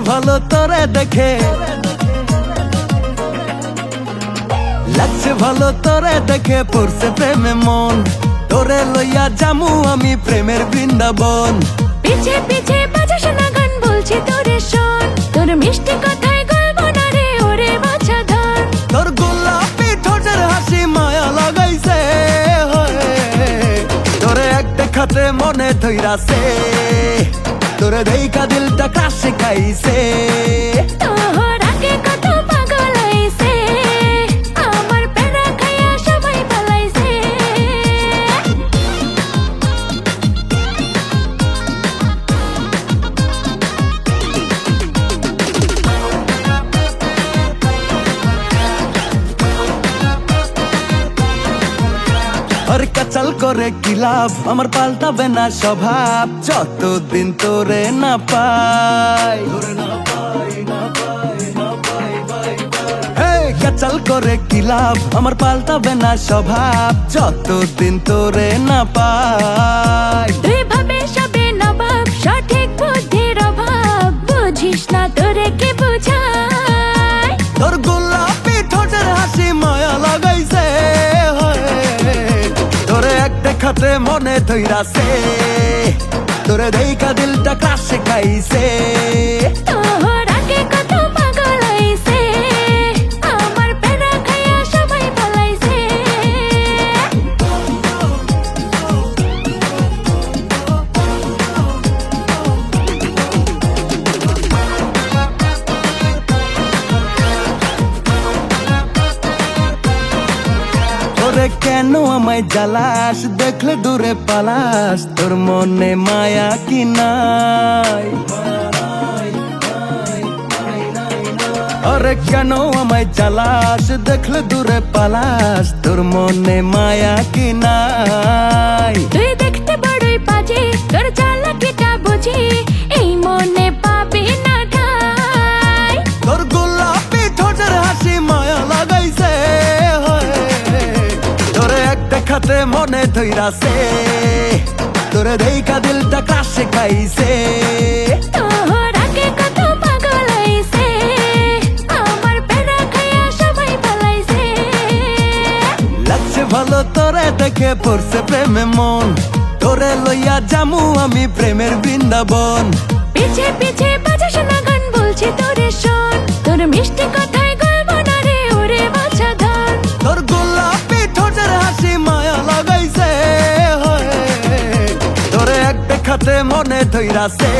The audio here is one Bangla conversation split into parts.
ভালো তোরে দেখে। লাগছে ভালো তোরে দেখে পড়ছে প্রেমে মন। তোরে লইয়া জামু আমি প্রেমের বৃন্দাবন। পিছে পিছে বাজাস না গান বলছি তোরে শোন। তোর মিষ্টি কথায় গল্প না রে ওরে বাছা ধন। তোর গোলাপি ঠোঁটের হাসি মায়া লাগাইছে। তোরে এক দেখাতে মনে ধৈরাছে। দেইকা দিলটা কাশে খাইছে আর কাচাল করে কি লাভ? আমার পাল্টাবে না স্বভাব। যতদিন তোরে না পাই। কাচাল করে কি লাভ? আমার পাল্টাবে না স্বভাব। যতদিন তোরে না পাই। ভাবে সবে নবাব, সঠিক বুদ্ধির অভাব। বুঝিস না তোরে কে বুঝায়? দেখাতে মনে ধৈরাছে। তোরে দেইকা দিলটা কাশে খাইছে কেন আমায় জ্বালাস? দেখলে দূরে পালাস। তোর মনে মায়া কি নাই? আরে কেন আমায় জ্বালাস? দেখলে দূরে পালাস। তোর মনে মায়া কি নাই? মনে ধৈরাছে। তোরে দেইকা দিলটা কাশে খাইছে ভালো তোরে দেখে পড়ছে প্রেমে মন। তোরে লইয়া জামু আমি প্রেমের বৃন্দাবন। পিছে পিছে বাজাস না গান বলছি তোরে শোন। দেখাতে মনে ধৈরাছে।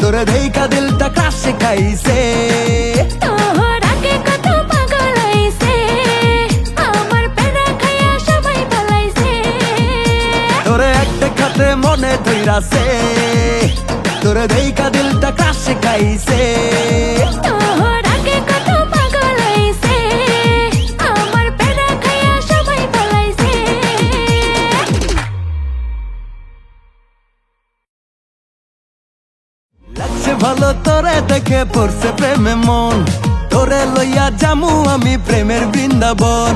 তোরে দেইকা দিলটা কাশে খাইছে। দেখাতে মনে ধৈরাছে। তোরে দেইকা দিলটা কাশে খাইছে। ভালো তোরে দেখে পড়ছে প্রেমে মন। তোরে লইয়া জামু আমি প্রেমের বৃন্দাবন।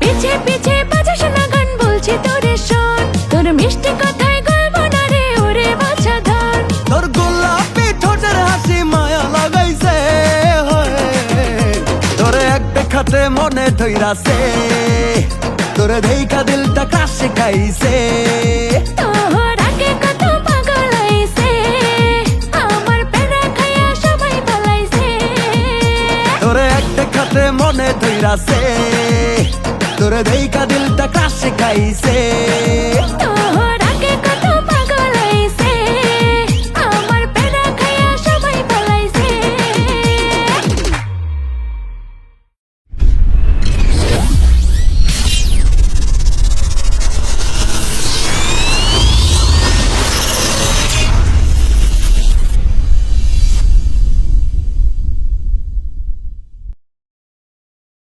পিছে পিছে বাজাস না গান বলছি তোরে শোন। তোর মিষ্টি কথায় গল্প না রে ওরে বাছা ধন। তোর গোলাপি ঠোঁটের হাসি মায়া লাগাইছে। তোরে এক দেখাতে মনে ধৈরাছে। তোরে দেইকা দিলটা কাশে খাইছে। ধৈরাছে তোরে দেইকা দিলটা কাশে খাইছে